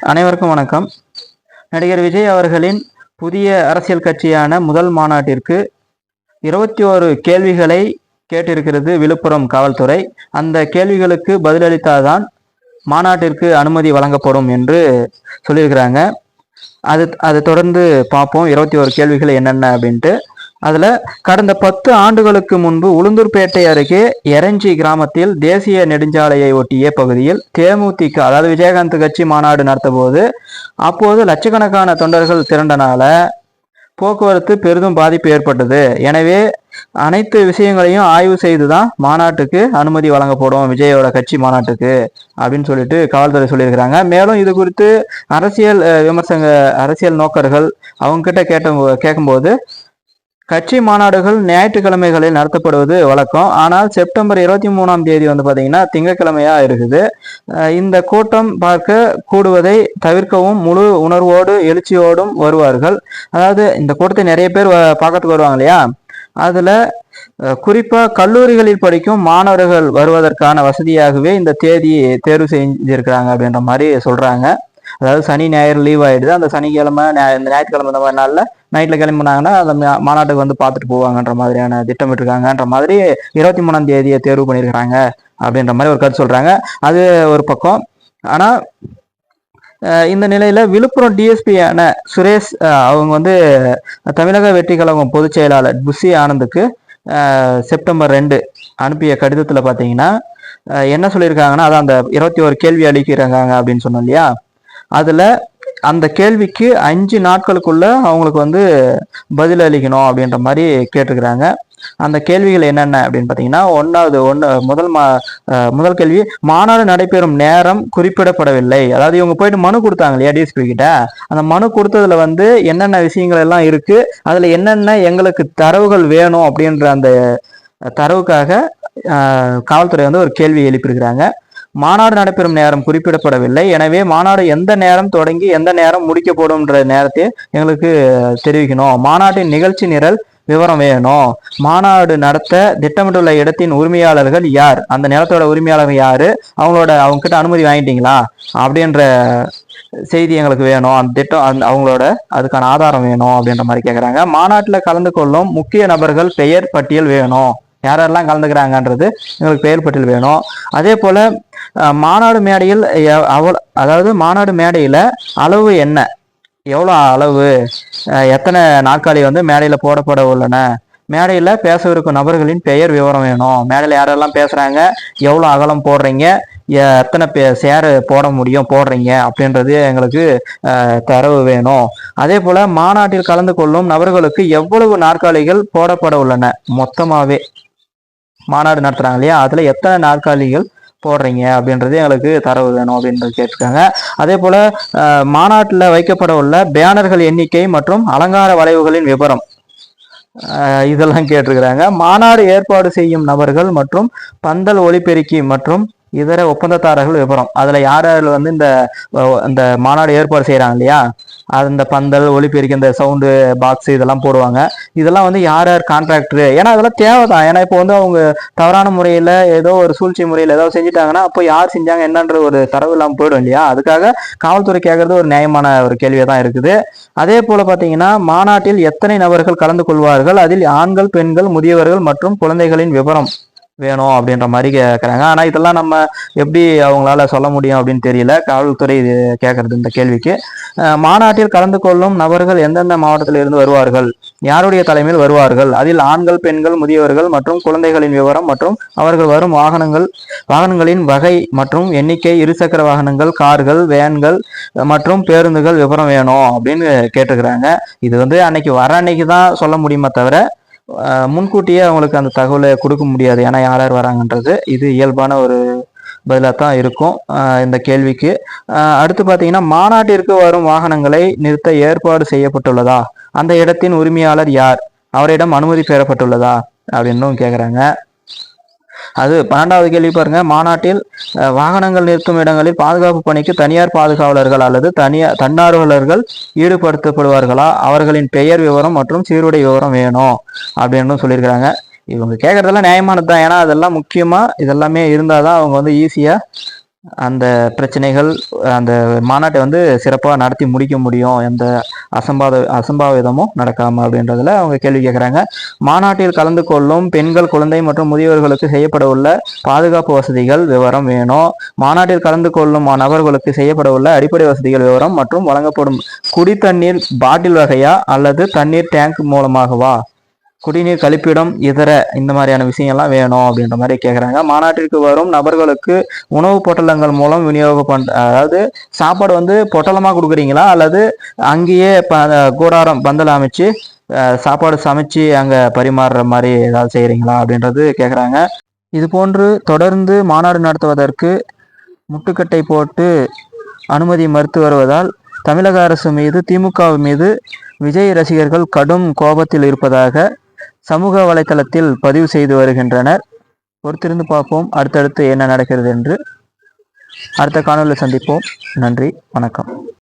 அனைவருக்கும் வணக்கம். நடிகர் விஜய் அவர்களின் புதிய அரசியல் கட்சியான முதல் மாநாட்டிற்கு இருபத்தி ஓரு கேள்விகளை கேட்டிருக்கிறது விழுப்புரம் காவல்துறை. அந்த கேள்விகளுக்கு பதிலளித்தால்தான் மாநாட்டிற்கு அனுமதி வழங்கப்படும் என்று சொல்லியிருக்கிறாங்க. அது அதை தொடர்ந்து பார்ப்போம். இருபத்தி ஒரு கேள்விகள் என்னென்ன அப்படின்ட்டு. அதில் கடந்த பத்து ஆண்டுகளுக்கு முன்பு உளுந்தூர்பேட்டை அருகே எரஞ்சி கிராமத்தில் தேசிய நெடுஞ்சாலையை ஒட்டிய பகுதியில் தேமுதிக அதாவது விஜயகாந்த் கட்சி மாநாடு நடத்தபோது அப்போது லட்சக்கணக்கான தொண்டர்கள் திரண்டனால போக்குவரத்து பெரிதும் பாதிப்பு ஏற்பட்டது. எனவே அனைத்து விஷயங்களையும் ஆய்வு செய்து தான் மாநாட்டுக்கு அனுமதி வழங்கப்படும் விஜயோட கட்சி மாநாட்டுக்கு அப்படின்னு சொல்லிட்டு காவல்துறை சொல்லியிருக்கிறாங்க. மேலும் இது குறித்து அரசியல் விமர்சங்க விமர்சக அரசியல் நோக்கர்கள் அவங்க கிட்ட கேட்ட கேட்கும்போது கட்சி மாநாடுகள் ஞாயிற்றுக்கிழமைகளில் நடத்தப்படுவது வழக்கம். ஆனால் செப்டம்பர் இருபத்தி மூணாம் தேதி வந்து பார்த்தீங்கன்னா திங்கட்கிழமையா இருக்குது. இந்த கூட்டம் பார்க்க கூடுவதை தவிர்க்கவும் முழு உணர்வோடு எழுச்சியோடும் வருவார்கள். அதாவது இந்த கூட்டத்தை நிறைய பேர் வ- பார்க்கறதுக்கு வருவாங்க இல்லையா? அதுல குறிப்பாக குறிப்பா கல்லூரிகளில் படிக்கும் மாணவர்கள் வருவதற்கான வசதியாகவே இந்த தேதியை தேர்வு செஞ்சிருக்கிறாங்க அப்படின்ற மாதிரி சொல்றாங்க. அதாவது சனி ஞாயிறு லீவ் ஆயிடுது. அந்த சனிக்கிழமை இந்த ஞாயிற்றுக்கிழமை இந்த மாதிரி நாளில் நைட்டில் கிளம்புனாங்கன்னா அந்த மாநாட்டுக்கு வந்து பார்த்துட்டு போவாங்கன்ற மாதிரியான திட்டமிட்டிருக்காங்கன்ற மாதிரி இருபத்தி மூணாம் தேதியை தேர்வு பண்ணியிருக்கிறாங்க அப்படின்ற மாதிரி ஒரு கருத்து சொல்கிறாங்க அது ஒரு பக்கம். ஆனால் இந்த நிலையில விழுப்புரம் டிஎஸ்பியான சுரேஷ் அவங்க வந்து தமிழக வெற்றி கழகம் பொதுச் செயலாளர் புஷி ஆனந்துக்கு செப்டம்பர் ரெண்டு அனுப்பிய கடிதத்தில் பார்த்தீங்கன்னா என்ன சொல்லியிருக்காங்கன்னா அதான் அந்த இருபத்தி ஒரு கேள்வி அளிக்கிறாங்க அப்படின்னு சொன்னோம் இல்லையா? அதில் அந்த கேள்விக்கு அஞ்சு நாட்களுக்குள்ள அவங்களுக்கு வந்து பதில் அளிக்கணும் அப்படின்ற மாதிரி கேட்டிருக்கிறாங்க. அந்த கேள்விகள் என்னென்ன அப்படின்னு பார்த்தீங்கன்னா ஒன்றாவது ஒன்று முதல் மா முதல் கேள்வி மாநாடு நடைபெறும் நேரம் குறிப்பிடப்படவில்லை. அதாவது இவங்க போயிட்டு மனு கொடுத்தாங்க இல்லையா டிஎஸ்பி கிட்ட. அந்த மனு கொடுத்ததுல வந்து என்னென்ன விஷயங்கள் எல்லாம் இருக்கு அதுல என்னென்ன எங்களுக்கு தரவுகள் வேணும் அப்படின்ற அந்த தரவுக்காக காவல்துறை வந்து ஒரு கேள்வி எழுப்பியிருக்கிறாங்க. மாநாடு நடைபெறும் நேரம் குறிப்பிடப்படவில்லை. எனவே மாநாடு எந்த நேரம் தொடங்கி எந்த நேரம் முடிக்கப்படும்ன்ற நேரத்தை எங்களுக்கு தெரிவிக்கணும். மாநாட்டின் நிகழ்ச்சி நிரல் விவரம் வேணும். மாநாடு நடத்த திட்டமிட்டுள்ள இடத்தின் உரிமையாளர்கள் யார்? அந்த நிலத்தோட உரிமையாளர்கள் யாரு? அவங்களோட அவங்க கிட்ட அனுமதி வாங்கிட்டீங்களா? அப்படின்ற செய்தி எங்களுக்கு வேணும். அந்த திட்டம் அந்த அவங்களோட அதுக்கான ஆதாரம் வேணும் அப்படின்ற மாதிரி கேட்குறாங்க மாநாட்டில் கலந்து கொள்ளும் முக்கிய நபர்கள் பெயர் பட்டியல் வேணும். யாரெல்லாம் கலந்துக்கிறாங்கன்றது எங்களுக்கு பெயர் பட்டியல் வேணும். அதே போல் மாநாடு மேடையில் அவள் அதாவது மாநாடு மேடையில் அளவு என்ன? எவ்வளோ அளவு? எத்தனை நாற்காலி வந்து மேடையில் போடப்பட உள்ளன? மேடையில் பேசவிருக்கும் நபர்களின் பெயர் விவரம் வேணும். மேடையில் யாரெல்லாம் பேசுகிறாங்க எவ்வளோ அகலம் போடுறீங்க? எத்தனை பே சேர் போட முடியும் போடுறீங்க? அப்படின்றது எங்களுக்கு தரவு வேணும். அதே போல் மாநாட்டில் கலந்து கொள்ளும் நபர்களுக்கு எவ்வளவு நாற்காலிகள் போடப்பட உள்ளன? மொத்தமாகவே மாநாடு நடத்துகிறாங்க இல்லையா? அதில் எத்தனை நாற்காலிகள் போடுறீங்க அப்படின்றது எங்களுக்கு தரவு வேணும் அப்படின்றது கேட்டிருக்காங்க. அதே போல் மாநாட்டில் வைக்கப்பட உள்ள பேனர்கள் எண்ணிக்கை மற்றும் அலங்கார வளைவுகளின் விவரம் இதெல்லாம் கேட்டிருக்கிறாங்க. மாநாடு ஏற்பாடு செய்யும் நபர்கள் மற்றும் பந்தல் ஒளிபெருக்கி மற்றும் இதர ஒப்பந்ததாரர்கள் விவரம் அதில் யார் யார் வந்து இந்த இந்த மாநாடு ஏற்பாடு செய்கிறாங்க இல்லையா? அந்த பந்தல் ஒலிபெருக்கி இந்த சவுண்டு பாக்ஸ் இதெல்லாம் போடுவாங்க. இதெல்லாம் வந்து யார் யார் கான்ட்ராக்டர் ஏன்னா அதெல்லாம் தேவைதான். ஏன்னா இப்போ வந்து அவங்க தவறான முறையில் ஏதோ ஒரு சூழ்ச்சி முறையில் ஏதோ செஞ்சுட்டாங்கன்னா அப்போ யார் செஞ்சாங்க என்னன்ற ஒரு தரவு இல்லாமல் போயிடும் இல்லையா? அதுக்காக காவல்துறை கேட்கறது ஒரு நியாயமான ஒரு கேள்வியாக தான் இருக்குது. அதே போல் பார்த்தீங்கன்னா மாநாட்டில் எத்தனை நபர்கள் கலந்து கொள்வார்கள்? அதில் ஆண்கள் பெண்கள் முதியவர்கள் மற்றும் குழந்தைகளின் விவரம். வேணும் அப்படின்ற மாதிரி கேட்குறாங்க ஆனால் இதெல்லாம் நம்ம எப்படி அவங்களால சொல்ல முடியும் அப்படின்னு தெரியல. காவல்துறை இது கேட்கறது இந்த கேள்விக்கு. மாநாட்டில் கலந்து கொள்ளும் நபர்கள் எந்தெந்த மாவட்டத்தில் இருந்து வருவார்கள்? யாருடைய தலைமையில் வருவார்கள்? அதில் ஆண்கள் பெண்கள் முதியவர்கள் மற்றும் குழந்தைகளின் விவரம் மற்றும் அவர்கள் வரும் வாகனங்கள் வாகனங்களின் வகை மற்றும் எண்ணிக்கை இருசக்கர வாகனங்கள் கார்கள் வேன்கள் மற்றும் பேருந்துகள் விவரம் வேணும் அப்படின்னு கேட்டுக்கிறாங்க. இது வந்து அன்னைக்கு வர அன்னைக்கு தான் சொல்ல முடியுமே தவிர முன்கூட்டியே அவங்களுக்கு அந்த தகவலை கொடுக்க முடியாது. ஏன்னா யார் யார் வராங்கன்றது இது இயல்பான ஒரு பதிலாக தான் இருக்கும் இந்த கேள்விக்கு. அடுத்து பார்த்தீங்கன்னா மாநாட்டிற்கு வரும் வாகனங்களை நிறுத்த ஏற்பாடு செய்யப்பட்டுள்ளதா? அந்த இடத்தின் உரிமையாளர் யார்? அவரிடம் அனுமதி பெறப்பட்டுள்ளதா? அப்படின்னும் கேட்குறாங்க அது பன்னெண்டாவது கேள்வி பாருங்க. மாநாட்டில் வாகனங்கள் நிற்கும் இடங்களில் பாதுகாப்பு பணிக்கு தனியார் பாதுகாவலர்கள் அல்லது தனியார் தன்னார்வலர்கள் ஈடுபடுத்தப்படுவார்களா? அவர்களின் பெயர் விவரம் மற்றும் சீருடை விவரம் வேணும் அப்படின்னு சொல்லியிருக்கிறாங்க. இவங்க கேட்குறதெல்லாம் நியாயமானது தான் ஏன்னா அதெல்லாம் முக்கியமாக இதெல்லாமே இருந்தால் தான் அவங்க வந்து ஈஸியாக அந்த பிரச்சனைகள் அந்த மாநாட்டை வந்து சிறப்பாக நடத்தி முடிக்க முடியும் எந்த அசம்பாத அசம்பாவிதமும் நடக்காமல் அப்படின்றதுல அவங்க கேள்வி கேட்குறாங்க மாநாட்டில் கலந்து கொள்ளும் பெண்கள் குழந்தை மற்றும் முதியவர்களுக்கு செய்யப்பட உள்ள பாதுகாப்பு வசதிகள் விவரம் வேணும். மாநாட்டில் கலந்து கொள்ளும் நபர்களுக்கு செய்யப்பட உள்ள அடிப்படை வசதிகள் விவரம் மற்றும் வழங்கப்படும் குடி தண்ணீர் பாட்டில் வகையா அல்லது தண்ணீர் டேங்க் மூலமாகவா? குடிநீர் கழிப்பிடம் இதர இந்த மாதிரியான விஷயங்கள்லாம் வேணும் அப்படின்ற மாதிரி கேட்குறாங்க மாநாட்டிற்கு வரும் நபர்களுக்கு உணவு பொட்டலங்கள் மூலம் விநியோகம் பண் அதாவது சாப்பாடு வந்து பொட்டலமாக கொடுக்குறீங்களா? அல்லது அங்கேயே ப கூடாரம் பந்தல் அமைச்சு சாப்பாடு சமைச்சு அங்கே பரிமாறுற மாதிரி ஏதாவது செய்கிறீங்களா அப்படின்றது கேட்குறாங்க இது போன்று தொடர்ந்து மாநாடு நடத்துவதற்கு முட்டுக்கட்டை போட்டு அனுமதி மறுத்து வருவதால் தமிழக அரசு மீது திமுக மீது விஜய் ரசிகர்கள் கடும் கோபத்தில் இருப்பதாக சமூக வலைத்தளத்தில் பதிவு செய்து வருகின்றனர். பொறுத்திருந்து பார்ப்போம். அடுத்தடுத்து என்ன நடக்கிறது என்று அடுத்த காணொலியில் சந்திப்போம். நன்றி. வணக்கம்.